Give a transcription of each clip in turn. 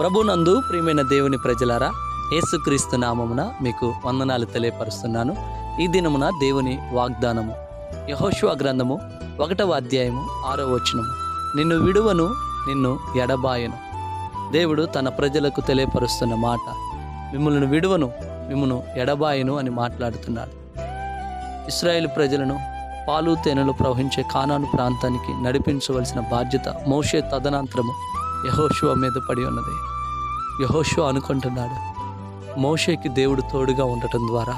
ప్రభునందు ప్రియమైన దేవుని ప్రజలారా యేసుక్రీస్తు నామమున మీకు వందనాలు తెలియపరుస్తున్నాను. ఈ దినమున దేవుని వాగ్దానము యహోశివ గ్రంథము ఒకటవ అధ్యాయము ఆరో వచనము. నిన్ను విడువను నిన్ను ఎడబాయను. దేవుడు తన ప్రజలకు తెలియపరుస్తున్న మాట. మిమ్మల్ని విడువను మిమ్మను ఎడబాయను అని మాట్లాడుతున్నాడు. ఇస్రాయేల్ ప్రజలను పాలు తేనెలు ప్రవహించే కానాను ప్రాంతానికి నడిపించవలసిన బాధ్యత మోషే తదనంతరము యహోషువ మీద పడి ఉన్నది. యహోషువ అనుకుంటున్నాడు మోషేకి దేవుడు తోడుగా ఉండటం ద్వారా.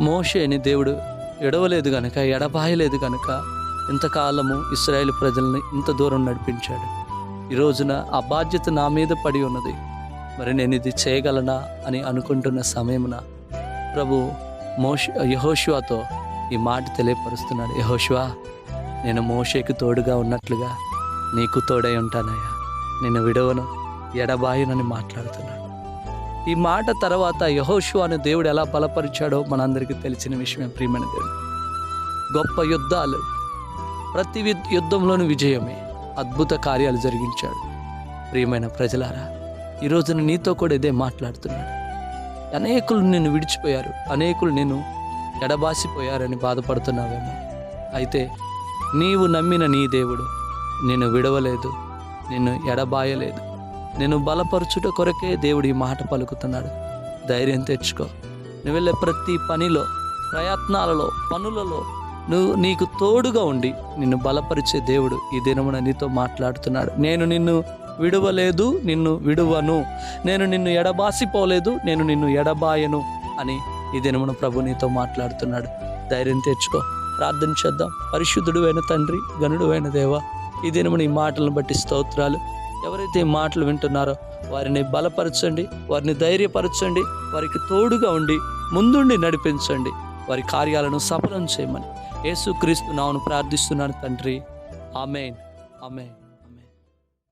మోషేని దేవుడు ఎడవలేదు గనక ఎడబాయలేదు గనక ఇంతకాలము ఇస్రాయేల్ ప్రజల్ని ఇంత దూరం నడిపించాడు. ఈ రోజున ఆ బాధ్యత నా మీద పడి ఉన్నది. మరి నేను ఇది చేయగలనా అని అనుకుంటున్న సమయమున ప్రభు మోష యహోషువాతో ఈ మాట తెలియపరుస్తున్నాడు. యహోషువా నేను మోషేకి తోడుగా ఉన్నట్లుగా నీకు తోడై ఉంటానయ్యా. నిన్ను విడవను. ఎడబాయునని మాట్లాడుతున్నాడు. ఈ మాట తర్వాత యహోషు అని దేవుడు ఎలా బలపరిచాడో మనందరికీ తెలిసిన విషయమే ప్రియమైన దేవుడు. గొప్ప యుద్ధాలు. ప్రతి యుద్ధంలోని విజయమే. అద్భుత కార్యాలు జరిగించాడు. ప్రియమైన ప్రజలారా ఈ రోజున నీతో కూడా ఇదే మాట్లాడుతున్నాడు. అనేకులు నిన్ను విడిచిపోయారు. అనేకులు నేను ఎడబాసిపోయారని బాధపడుతున్నావేమో. అయితే నీవు నమ్మిన నీ దేవుడు నిన్ను విడవలేదు. నిన్ను ఎడబాయలేదు. నిన్ను బలపరచుట కొరకే దేవుడు ఈ మాట పలుకుతున్నాడు. ధైర్యం తెచ్చుకో. నువ్వు వెళ్ళే ప్రతి పనిలో ప్రయత్నాలలో పనులలో నువ్వు నీకు తోడుగా ఉండి నిన్ను బలపరిచే దేవుడు ఈ దినమున నీతో మాట్లాడుతున్నాడు. నేను నిన్ను విడువలేదు నిన్ను విడువను. నేను నిన్ను ఎడబాసిపోలేదు నేను నిన్ను ఎడబాయను అని ఈ దినమున ప్రభు నీతో మాట్లాడుతున్నాడు. ధైర్యం తెచ్చుకో. ప్రార్థన చేద్దాం. పరిశుద్ధుడు అయిన తండ్రి గనుడు అయిన దేవ ఈ దినమున ఈ మాటలను బట్టి స్తోత్రాలు. ఎవరైతే ఈ మాటలు వింటున్నారో వారిని బలపరచండి వారిని ధైర్యపరచండి వారికి తోడుగా ఉండి ముందుండి నడిపించండి. వారి కార్యాలను సఫలం చేయమని యేసుక్రీస్తు నామను ప్రార్థిస్తున్నాను తండ్రి. ఆమెన్. ఆమెన్.